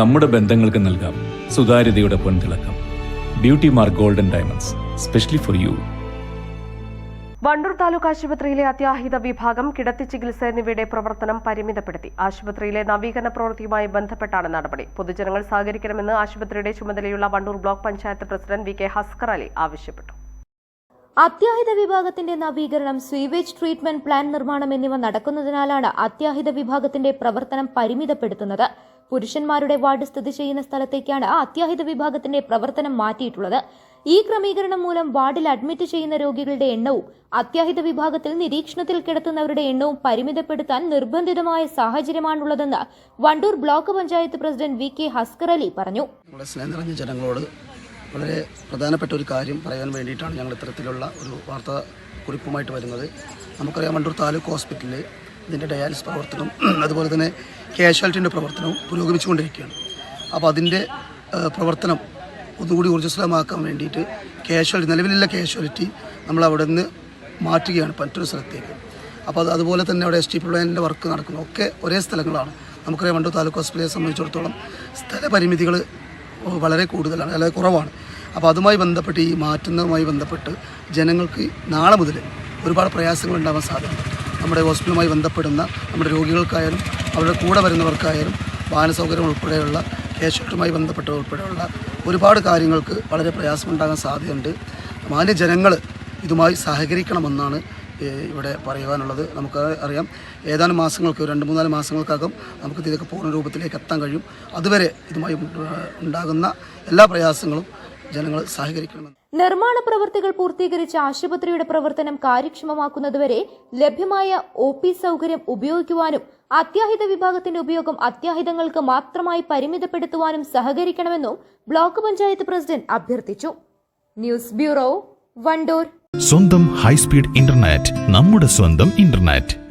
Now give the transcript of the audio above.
നമ്മുടെ ബന്ധങ്ങൾക്ക് നൽകാം. സുതാര്യതയുടെ പൊൻതിളക്കം. Beauty mark golden diamonds specially for you Wandoor taluk ആശുപത്രിയിലെ അത്യാഹിത വിഭാഗം കിടത്തി ചികിത്സ എന്നിവയുടെ പ്രവർത്തനം പരിമിതപ്പെടുത്തി. ആശുപത്രിയിലെ നവീകരണ പ്രവൃത്തിയുമായി ബന്ധപ്പെട്ടാണ് നടപടി. പൊതുജനങ്ങൾ സഹകരിക്കണമെന്ന് ആശുപത്രിയുടെ ചുമതലയുള്ള Wandoor block panchayat president V K Haskar Ali ആവശ്യപ്പെട്ടു. അത്യാഹിത വിഭാഗത്തിന്റെ നവീകരണം സ്വീവേജ് ട്രീറ്റ്മെന്റ് പ്ലാൻ നിർമ്മാണം എന്നിവ നടക്കുന്നതിനാലാണ് അത്യാഹിത വിഭാഗത്തിന്റെ പ്രവർത്തനം പരിമിതപ്പെടുത്തുന്നത്. പുരുഷന്മാരുടെ വാർഡ് സ്ഥിതി ചെയ്യുന്ന സ്ഥലത്തേക്കാണ് ആ അത്യാഹിത വിഭാഗത്തിന്റെ പ്രവർത്തനം മാറ്റിയിട്ടുള്ളത്. ഈ ക്രമീകരണം മൂലം വാർഡിൽ അഡ്മിറ്റ് ചെയ്യുന്ന രോഗികളുടെ എണ്ണവും അത്യാഹിത വിഭാഗത്തിൽ നിരീക്ഷണത്തിൽ കിടത്തുന്നവരുടെ എണ്ണവും പരിമിതപ്പെടുത്താൻ നിർബന്ധിതമായ സാഹചര്യമാണുള്ളതെന്ന് Wandoor block panchayat president V K Haskar Ali പറഞ്ഞു. ജനങ്ങളോട് വളരെ പ്രധാനപ്പെട്ട ഒരു കാര്യം പറയാൻ വേണ്ടിയിട്ടാണ് ഞങ്ങൾ ഇത്തരത്തിലുള്ള ഒരു വാർത്താ കുറിപ്പുമായിട്ട് വരുന്നത്. നമുക്കറിയാം വണ്ടൂർ താലൂക്ക് ഹോസ്പിറ്റലിൽ ഇതിന്റെ ഡയാലിസ് പ്രവർത്തനം അതുപോലെ തന്നെ കാഷ്വാലിറ്റിന്റെ പ്രവർത്തനവും പുരോഗമിച്ചുകൊണ്ടിരിക്കുകയാണ്. അപ്പോൾ അതിന്റെ പ്രവർത്തനം ഒന്നുകൂടി ഊർജസ്വലമാക്കാൻ വേണ്ടിയിട്ട് കാഷ്വാലിറ്റി നിലവിലുള്ള കാഷ്വാലിറ്റി നമ്മൾ അവിടെ നിന്ന് മാറ്റുകയാണ് മറ്റൊരു സ്ഥലത്തേക്ക്. അപ്പോൾ അത് അതുപോലെ തന്നെ അവിടെ എസ് ടി പ്ലാനിന്റെ വർക്ക് നടക്കുന്നു. ഒക്കെ ഒരേ സ്ഥലങ്ങളാണ്. നമുക്കറിയാം വണ്ടൂർ താലൂക്ക് ഹോസ്പിറ്റലിനെ സംബന്ധിച്ചിടത്തോളം സ്ഥലപരിമിതികൾ വളരെ കൂടുതലാണ് അല്ലെങ്കിൽ കുറവാണ്. അപ്പോൾ അതുമായി ബന്ധപ്പെട്ട് ഈ മാറ്റുന്നതുമായി ബന്ധപ്പെട്ട് ജനങ്ങൾക്ക് നാളെ മുതൽ ഒരുപാട് പ്രയാസങ്ങൾ ഉണ്ടാവാൻ സാധ്യതയുണ്ട്. നമ്മുടെ ഹോസ്പിറ്റലുമായി ബന്ധപ്പെടുന്ന നമ്മുടെ രോഗികൾക്കായാലും അവരുടെ കൂടെ വരുന്നവർക്കായാലും വാഹന സൗകര്യം ഉൾപ്പെടെയുള്ള കേശുമായി ബന്ധപ്പെട്ട ഉൾപ്പെടെയുള്ള ഒരുപാട് കാര്യങ്ങൾക്ക് വളരെ പ്രയാസമുണ്ടാകാൻ സാധ്യതയുണ്ട്. മാന്യ ജനങ്ങൾ ഇതുമായി സഹകരിക്കണമെന്നാണ് ഇവിടെ പറയുവാനുള്ളത്. നമുക്ക് അറിയാം ഏതാനും മാസങ്ങൾക്ക് രണ്ട് മൂന്നാൽ മാസങ്ങൾക്കകം നമുക്ക് ഇതൊക്കെ പൂർണ രൂപത്തിലേക്ക് എത്താൻ കഴിയും. അതുവരെ ഇതുമായി ഉണ്ട- ഉണ്ടാകുന്ന എല്ലാ പ്രയാസങ്ങളും ജനങ്ങൾ സഹകരിക്കണമെന്ന്. നിർമ്മാണ പ്രവൃത്തികൾ പൂർത്തീകരിച്ച ആശുപത്രിയുടെ പ്രവർത്തനം കാര്യക്ഷമമാക്കുന്നതുവരെ ലഭ്യമായ ഒ സൗകര്യം ഉപയോഗിക്കുവാനും അത്യാഹിത വിഭാഗത്തിന്റെ ഉപയോഗം അത്യാഹിതങ്ങൾക്ക് മാത്രമായി പരിമിതപ്പെടുത്തുവാനും സഹകരിക്കണമെന്നും ബ്ലോക്ക് പഞ്ചായത്ത് പ്രസിഡന്റ് അഭ്യർത്ഥിച്ചു. News bureau Wandoor. സ്വന്തം ഹൈസ്പീഡ് ഇന്റർനെറ്റ് നമ്മുടെ സ്വന്തം ഇന്റർനെറ്റ്.